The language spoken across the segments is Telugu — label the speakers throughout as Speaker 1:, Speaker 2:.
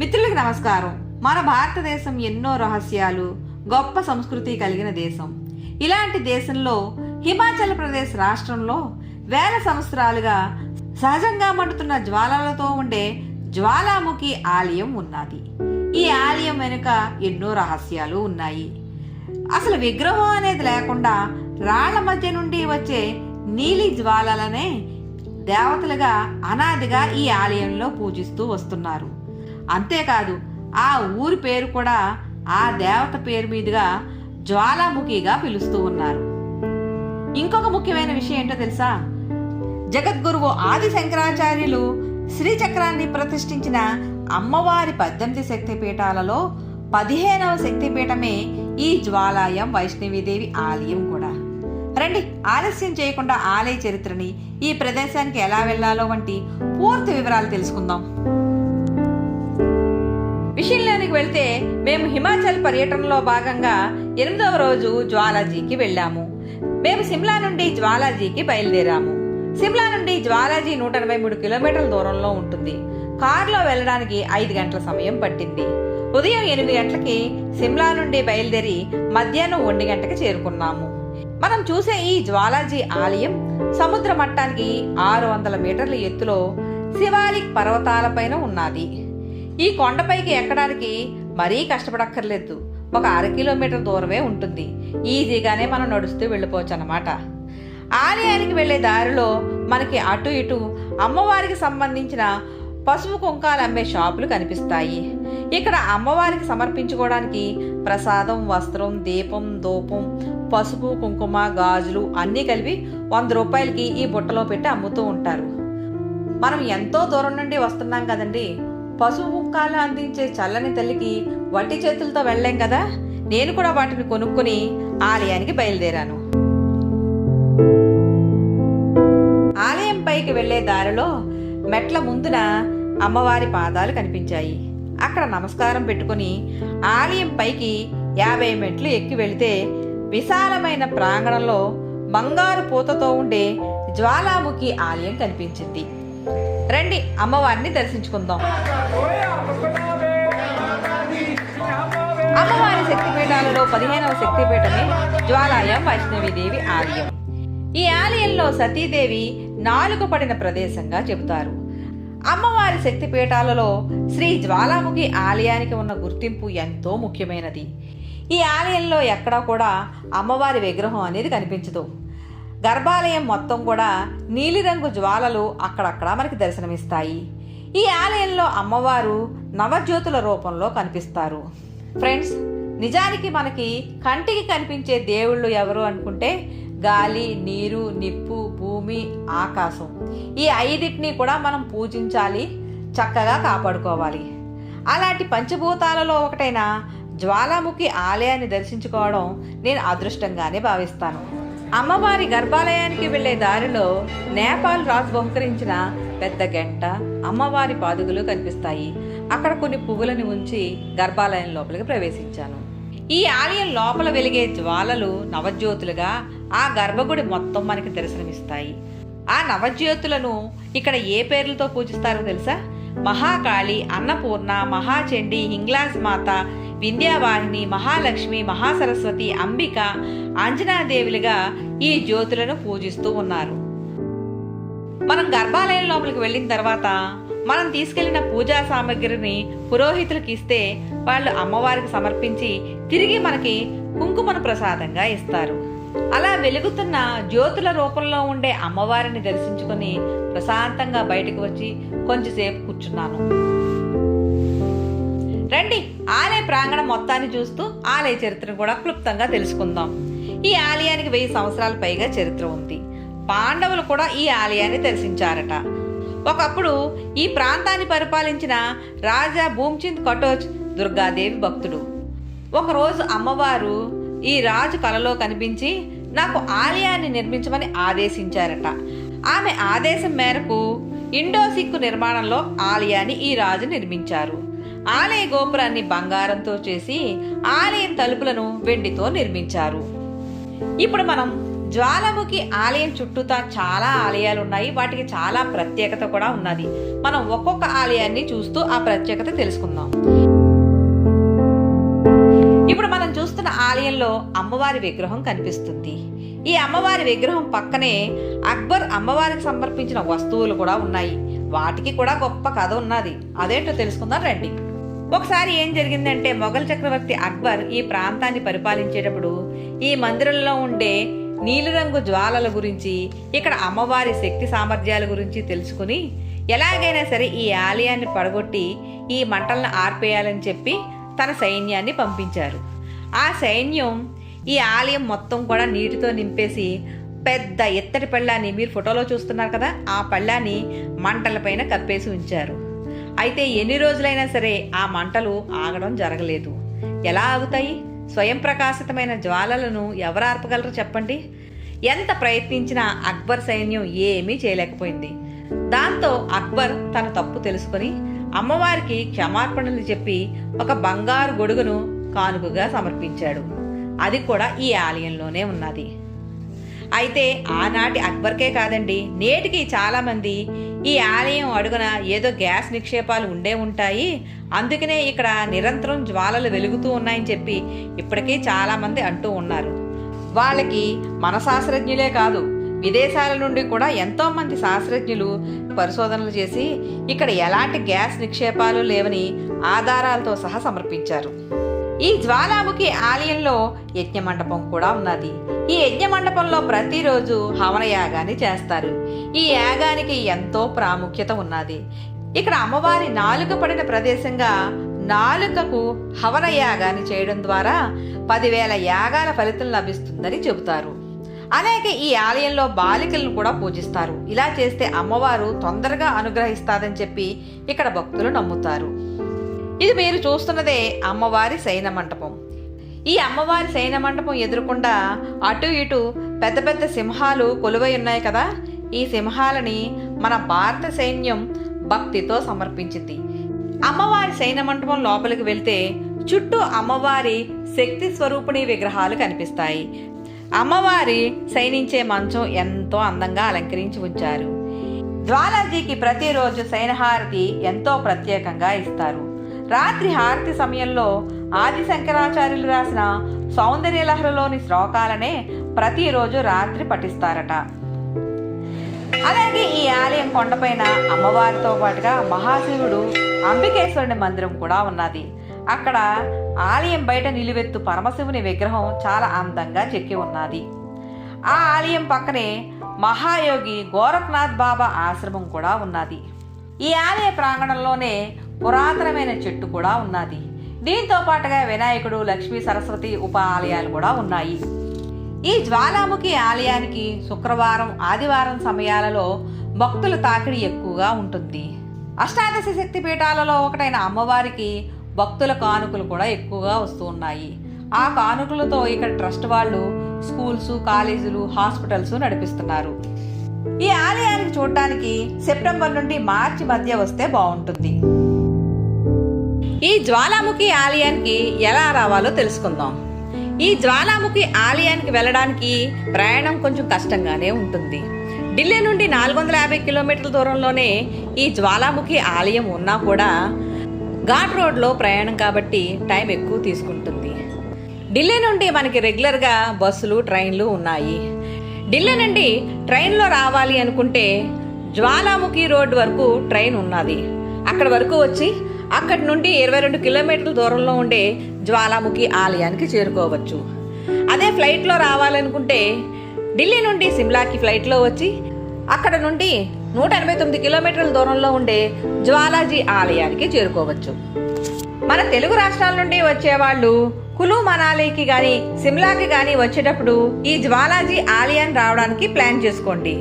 Speaker 1: మిత్రులకి నమస్కారం. మన భారతదేశం ఎన్నో రహస్యాలు గొప్ప సంస్కృతి కలిగిన దేశం. ఇలాంటి దేశంలో హిమాచల్ ప్రదేశ్ రాష్ట్రంలో వేల సంవత్సరాలుగా సహజంగా మండుతున్న జ్వాలలతో ఉండే జ్వాలాముఖి ఆలయం ఉన్నది. ఈ ఆలయం వెనుక ఎన్నో రహస్యాలు ఉన్నాయి. అసలు విగ్రహం అనేది లేకుండా రాళ్ళ మధ్య నుండి వచ్చే నీలి జ్వాలలనే దేవతలుగా అనాదిగా ఈ ఆలయంలో పూజిస్తూ వస్తున్నారు. అంతేకాదు ఆ ఊరి పేరు కూడా ఆ దేవత పేరు మీదుగా జ్వాలాముఖిగా పిలుస్తూ ఉన్నారు. ఇంకొక ముఖ్యమైన విషయం ఏంటో తెలుసా? జగద్గురువు ఆది శంకరాచార్యులు శ్రీచక్రాన్ని ప్రతిష్ఠించిన అమ్మవారి పద్దెనిమిది శక్తిపీఠాలలో పదిహేనవ శక్తిపీఠమే ఈ జ్వాలాయం వైష్ణవీదేవి ఆలయం కూడా. రండి ఆలస్యం చేయకుండా ఆలయ చరిత్రని ఈ ప్రదేశానికి ఎలా వెళ్ళాలో వంటి పూర్తి వివరాలు తెలుసుకుందాం. విషయంలోనికి వెళ్తే మేము హిమాచల్ పర్యటనలో భాగంగా ఎనిమిదవ రోజు జ్వాలాజీకి వెళ్ళాము. మేము సిమ్లా నుండి జ్వాలాజీకి బయలుదేరాము. సిమ్లా నుండి జ్వాలాజీ నూట ఎనభై మూడు కిలోమీటర్ల దూరంలో ఉంటుంది. కారులో వెళ్ళడానికి ఐదు గంటల సమయం పట్టింది. ఉదయం ఎనిమిది గంటలకి సిమ్లా నుండి బయలుదేరి మధ్యాహ్నం ఒంటి గంటకి చేరుకున్నాము. మనం చూసే ఈ జ్వాలాజీ ఆలయం సముద్ర మట్టానికి ఆరు వందల మీటర్ల ఎత్తులో శివాలిక్ పర్వతాలపైన ఉన్నది. ఈ కొండపైకి ఎక్కడానికి మరీ కష్టపడక్కర్లేదు. ఒక అర కిలోమీటర్ దూరమే ఉంటుంది. ఈజీగానే మనం నడుస్తూ వెళ్ళిపోవచ్చు అన్నమాట ఆలయానికి వెళ్ళే దారిలో మనకి అటు ఇటు అమ్మవారికి సంబంధించిన పసుపు కుంకాలు అమ్మే షాపులు కనిపిస్తాయి. ఇక్కడ అమ్మవారికి సమర్పించుకోవడానికి ప్రసాదం వస్త్రం దీపం దూపం పసుపు కుంకుమ గాజులు అన్నీ కలిపి వంద రూపాయలకి ఈ బుట్టలో పెట్టి అమ్ముతూ ఉంటారు. మనం ఎంతో దూరం నుండి వస్తున్నాం కదండి. పశువు కుంకాలు అందించే చల్లని తల్లికి వట్టి చేతులతో వెళ్ళాం కదా? నేను కూడా వాటిని కొనుక్కొని ఆలయానికి బయలుదేరాను. ఆలయం పైకి వెళ్ళే దారిలో మెట్ల ముందున అమ్మవారి పాదాలు కనిపించాయి. అక్కడ నమస్కారం పెట్టుకుని ఆలయం పైకి యాభై మెట్లు ఎక్కి వెళితే విశాలమైన ప్రాంగణంలో బంగారు పూతతో ఉండే జ్వాలాముఖి ఆలయం కనిపించింది. రండి అమ్మవారిని దర్శించుకుందాం. అమ్మవారి శక్తిపీఠాలలో పదిహేనవ శక్తిపీఠమే జ్వాలాయం వైష్ణవీదేవి ఆలయం. ఈ ఆలయంలో సతీదేవి నాలుగు పడిన ప్రదేశంగా చెబుతారు. అమ్మవారి శక్తిపీఠాలలో శ్రీ జ్వాలాముఖి ఆలయానికి ఉన్న గుర్తింపు ఎంతో ముఖ్యమైనది. ఈ ఆలయంలో ఎక్కడా కూడా అమ్మవారి విగ్రహం అనేది కనిపించదు. గర్భాలయం మొత్తం కూడా నీలిరంగు జ్వాలలు అక్కడక్కడ మనకి దర్శనమిస్తాయి. ఈ ఆలయంలో అమ్మవారు నవజ్యోతుల రూపంలో కనిపిస్తారు. ఫ్రెండ్స్ నిజానికి మనకి కంటికి కనిపించే దేవుళ్ళు ఎవరు అనుకుంటే గాలి నీరు నిప్పు భూమి ఆకాశం. ఈ ఐదిటిని కూడా మనం పూజించాలి చక్కగా కాపాడుకోవాలి. అలాంటి పంచభూతాలలో ఒకటైన జ్వాలాముఖి ఆలయాన్ని దర్శించుకోవడం నేను అదృష్టంగానే భావిస్తాను. అమ్మవారి గర్భాలయానికి వెళ్ళే దారిలో నేపాల్ రాజు బహుకరించిన పెద్ద గంట అమ్మవారి పాదుగులు కనిపిస్తాయి. అక్కడ కొన్ని పువ్వులను ఉంచి గర్భాలయం లోపలికి ప్రవేశించాను. ఈ ఆలయం లోపల వెలిగే జ్వాలలు నవజ్యోతులుగా ఆ గర్భగుడి మొత్తం మనకి దర్శనమిస్తాయి. ఆ నవజ్యోతులను ఇక్కడ ఏ పేర్లతో పూజిస్తారో తెలుసా? మహాకాళి అన్నపూర్ణ మహాచండి హింగ్లాస్ మాత వింధ్యావాహిని మహాలక్ష్మి మహాసరస్వతి అంబిక అంజనాదేవులుగా ఈ జ్యోతులను పూజిస్తూ ఉన్నారు. మనం గర్భాలయం లోపలికి వెళ్ళిన తర్వాత మనం తీసుకెళ్ళిన పూజా సామగ్రిని పురోహితులకు ఇస్తే వాళ్ళు అమ్మవారికి సమర్పించి తిరిగి మనకి కుంకుమను ప్రసాదంగా ఇస్తారు. అలా వెలుగుతున్న జ్యోతుల రూపంలో ఉండే అమ్మవారిని దర్శించుకొని ప్రశాంతంగా బయటకు వచ్చి కొంచెంసేపు కూర్చున్నాను. రండి. ఆలయ ప్రాంగణం మొత్తాన్ని చూస్తూ ఆలయ చరిత్రను కూడా క్లుప్తంగా తెలుసుకుందాం. ఈ ఆలయానికి వెయ్యి సంవత్సరాల పైగా చరిత్ర ఉంది. పాండవులు కూడా ఈ ఆలయాన్ని దర్శించారట. ఒకప్పుడు ఈ ప్రాంతాన్ని పరిపాలించిన రాజా భూమ్చింద్ కటోచ్ దుర్గాదేవి భక్తుడు. ఒకరోజు అమ్మవారు ఈ రాజు కలలో కనిపించి నాకు ఆలయాన్ని నిర్మించమని ఆదేశించారట. ఆమె ఆదేశం మేరకు ఇండో సిక్కు నిర్మాణంలో ఆలయాన్ని ఈ రాజు నిర్మించారు. ఆలయ గోపురాన్ని బంగారంతో చేసి ఆలయం తలుపులను వెండితో నిర్మించారు. ఇప్పుడు మనం జ్వాలాముఖి ఆలయం చుట్టూతా చాలా ఆలయాలు ఉన్నాయి వాటికి చాలా ప్రత్యేకత కూడా ఉన్నది. మనం ఒక్కొక్క ఆలయాన్ని చూస్తూ ఆ ప్రత్యేకత తెలుసుకుందాం. ఇప్పుడు మనం చూస్తున్న ఆలయంలో అమ్మవారి విగ్రహం కనిపిస్తుంది. ఈ అమ్మవారి విగ్రహం పక్కనే అక్బర్ అమ్మవారికి సమర్పించిన వస్తువులు కూడా ఉన్నాయి. వాటికి కూడా గొప్ప కథ ఉన్నది. అదేంటో తెలుసుకుందాం రండి. ఒకసారి ఏం జరిగిందంటే మొఘల్ చక్రవర్తి అక్బర్ ఈ ప్రాంతాన్ని పరిపాలించేటప్పుడు ఈ మందిరంలో ఉండే నీలిరంగు జ్వాలల గురించి ఇక్కడ అమ్మవారి శక్తి సామర్థ్యాల గురించి తెలుసుకుని ఎలాగైనా సరే ఈ ఆలయాన్ని పడగొట్టి ఈ మంటలను ఆర్పేయాలని చెప్పి తన సైన్యాన్ని పంపించారు. ఆ సైన్యం ఈ ఆలయం మొత్తం కూడా నీటితో నింపేసి పెద్ద ఎత్తటి పళ్ళాన్ని మీరు ఫోటోలో చూస్తున్నారు కదా ఆ పళ్ళాన్ని మంటలపైన కప్పేసి ఉంచారు. అయితే ఎన్ని రోజులైనా సరే ఆ మంటలు ఆగడం జరగలేదు. ఎలా ఆగుతాయి? స్వయం ప్రకాశితమైన జ్వాలలను ఎవరు ఆర్పగలరు చెప్పండి? ఎంత ప్రయత్నించినా అక్బర్ సైన్యం ఏమీ చేయలేకపోయింది. దాంతో అక్బర్ తన తప్పు తెలుసుకొని అమ్మవారికి క్షమార్పణలు చెప్పి ఒక బంగారు గొడుగును కానుకగా సమర్పించాడు. అది కూడా ఈ ఆలయంలోనే ఉన్నది. అయితే ఆనాటి అక్బర్కే కాదండి నేటికి చాలామంది ఈ ఆలయం అడుగున ఏదో గ్యాస్ నిక్షేపాలు ఉండే ఉంటాయి. అందుకనే ఇక్కడ నిరంతరం జ్వాలలు వెలుగుతూ ఉన్నాయని చెప్పి ఇప్పటికీ చాలామంది అంటూ ఉన్నారు. వాళ్ళకి మన శాస్త్రజ్ఞులే కాదు విదేశాల నుండి కూడా ఎంతోమంది శాస్త్రజ్ఞులు పరిశోధనలు చేసి ఇక్కడ ఎలాంటి గ్యాస్ నిక్షేపాలు లేవని ఆధారాలతో సహా సమర్పించారు. ఈ జ్వాలాముఖి ఆలయంలో యజ్ఞమండపం కూడా ఉన్నది. ఈ యజ్ఞ మండపంలో ప్రతిరోజు హవన యాగాన్ని చేస్తారు. ఈ యాగానికి ఎంతో ప్రాముఖ్యత ఉన్నది. ఇక్కడ అమ్మవారి నాలుక పడిన ప్రదేశంగా నాలుకకు హవన యాగాన్ని చేయడం ద్వారా పదివేల యాగాల ఫలితం లభిస్తుందని చెబుతారు. అనేక ఈ ఆలయంలో బాలికలను కూడా పూజిస్తారు. ఇలా చేస్తే అమ్మవారు తొందరగా అనుగ్రహిస్తాదని చెప్పి ఇక్కడ భక్తులు నమ్ముతారు. ఇది మీరు చూస్తున్నదే అమ్మవారి శయన మంటపం ఈ అమ్మవారి శయన మంటపం ఎదురుకుండా అటు ఇటు పెద్ద పెద్ద సింహాలు కొలువై ఉన్నాయి కదా. ఈ సింహాలని మన భారత సైన్యం భక్తితో సమర్పించింది. అమ్మవారి శయన మంటపం లోపలికి వెళ్తే చుట్టూ అమ్మవారి శక్తి స్వరూపిణి విగ్రహాలు కనిపిస్తాయి. అమ్మవారి శయనించే మంచం ఎంతో అందంగా అలంకరించి ఉంచారు. జ్వాలాజీకి ప్రతిరోజు శయనహారతి ఎంతో ప్రత్యేకంగా ఇస్తారు. రాత్రి హారతి సమయంలో ఆది శంకరాచార్యులు రాసిన సౌందర్యలహరిలోని శ్లోకాలనే ప్రతిరోజు రాత్రి పఠిస్తారట. అలాగే ఈ ఆలయం కొండపైన అమ్మవారితో పాటుగా మహాశివుడు అంబికేశ్వరుని మందిరం కూడా ఉన్నది. అక్కడ ఆలయం బయట నిలువెత్తు పరమశివుని విగ్రహం చాలా అందంగా చెక్కి ఉన్నది. ఆ ఆలయం పక్కనే మహాయోగి గోరఖ్నాథ్ బాబా ఆశ్రమం కూడా ఉన్నది. ఈ ఆలయ ప్రాంగణంలోనే పురాతనమైన చెట్టు కూడా ఉన్నది. దీంతో పాటుగా వినాయకుడు లక్ష్మీ సరస్వతి ఉప ఆలయాలు కూడా ఉన్నాయి. ఈ జ్వాలాముఖి ఆలయానికి శుక్రవారం ఆదివారం సమయాలలో భక్తుల తాకిడి ఎక్కువగా ఉంటుంది. అష్టాదశ శక్తి పీఠాలలో ఒకటైన అమ్మవారికి భక్తుల కానుకలు కూడా ఎక్కువగా వస్తూ ఉన్నాయి. ఆ కానుకలతో ఇక్కడ ట్రస్ట్ వాళ్ళు స్కూల్స్ కాలేజీలు హాస్పిటల్స్ నడిపిస్తున్నారు. ఈ ఆలయానికి చూడడానికి సెప్టెంబర్ నుండి మార్చి మధ్య వస్తే బాగుంటుంది. ఈ జ్వాలాముఖి ఆలయానికి ఎలా రావాలో తెలుసుకుందాం. ఈ జ్వాలాముఖి ఆలయానికి వెళ్ళడానికి ప్రయాణం కొంచెం కష్టంగానే ఉంటుంది. ఢిల్లీ నుండి నాలుగు వందల యాభై కిలోమీటర్ల దూరంలోనే ఈ జ్వాలాముఖి ఆలయం ఉన్నా కూడా ఘాట్ రోడ్లో ప్రయాణం కాబట్టి టైం ఎక్కువ తీసుకుంటుంది. ఢిల్లీ నుండి మనకి రెగ్యులర్గా బస్సులు ట్రైన్లు ఉన్నాయి. ఢిల్లీ నుండి ట్రైన్లో రావాలి అనుకుంటే జ్వాలాముఖి రోడ్ వరకు ట్రైన్ ఉన్నది. అక్కడ వరకు వచ్చి అక్కడి నుండి ఇరవై రెండు కిలోమీటర్ల దూరంలో ఉండే జ్వాలాముఖి ఆలయానికి చేరుకోవచ్చు. అదే ఫ్లైట్లో రావాలనుకుంటే ఢిల్లీ నుండి సిమ్లాకి ఫ్లైట్లో వచ్చి అక్కడ నుండి నూట ఎనభై తొమ్మిది కిలోమీటర్ల దూరంలో ఉండే జ్వాలాజీ ఆలయానికి చేరుకోవచ్చు. మన తెలుగు రాష్ట్రాల నుండి వచ్చేవాళ్ళు కులు మనాలికి కానీ సిమ్లాకి కానీ వచ్చేటప్పుడు ఈ జ్వాలాజీ ఆలయాన్ని రావడానికి ప్లాన్ చేసుకోండి.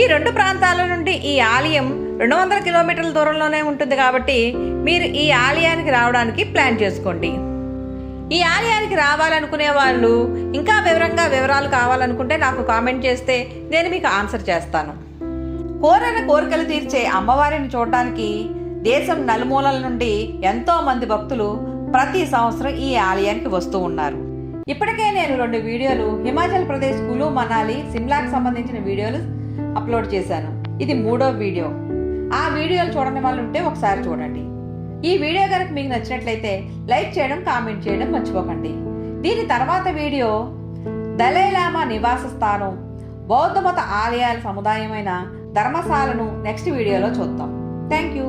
Speaker 1: ఈ రెండు ప్రాంతాల నుండి ఈ ఆలయం రెండు వందల కిలోమీటర్ల దూరంలోనే ఉంటుంది కాబట్టి మీరు ఈ ఆలయానికి రావడానికి ప్లాన్ చేసుకోండి. ఈ ఆలయానికి రావాలనుకునే వాళ్ళు ఇంకా వివరంగా వివరాలు కావాలనుకుంటే నాకు కామెంట్ చేస్తే నేను మీకు ఆన్సర్ చేస్తాను. కోరిన కోరికలు తీర్చే అమ్మవారిని చూడటానికి దేశం నలుమూలల నుండి ఎంతో మంది భక్తులు ప్రతి సంవత్సరం ఈ ఆలయానికి వస్తూ ఉన్నారు. ఇప్పటికే నేను రెండు వీడియోలు హిమాచల్ ప్రదేశ్ కులు మనాలి సిమ్లాకి సంబంధించిన వీడియోలు అప్లోడ్ చేశాను. ఇది మూడో వీడియో. ఆ వీడియోలు చూడని వాళ్ళు ఉంటే ఒకసారి చూడండి. ఈ వీడియో కనుక మీకు నచ్చినట్లయితే లైక్ చేయడం కామెంట్ చేయడం మర్చిపోకండి. దీని తర్వాత వీడియో దలైలామా నివాస స్థానం బౌద్ధ మత ఆలయాల సముదాయమైన ధర్మశాలను నెక్స్ట్ వీడియోలో చూద్దాం. Thank you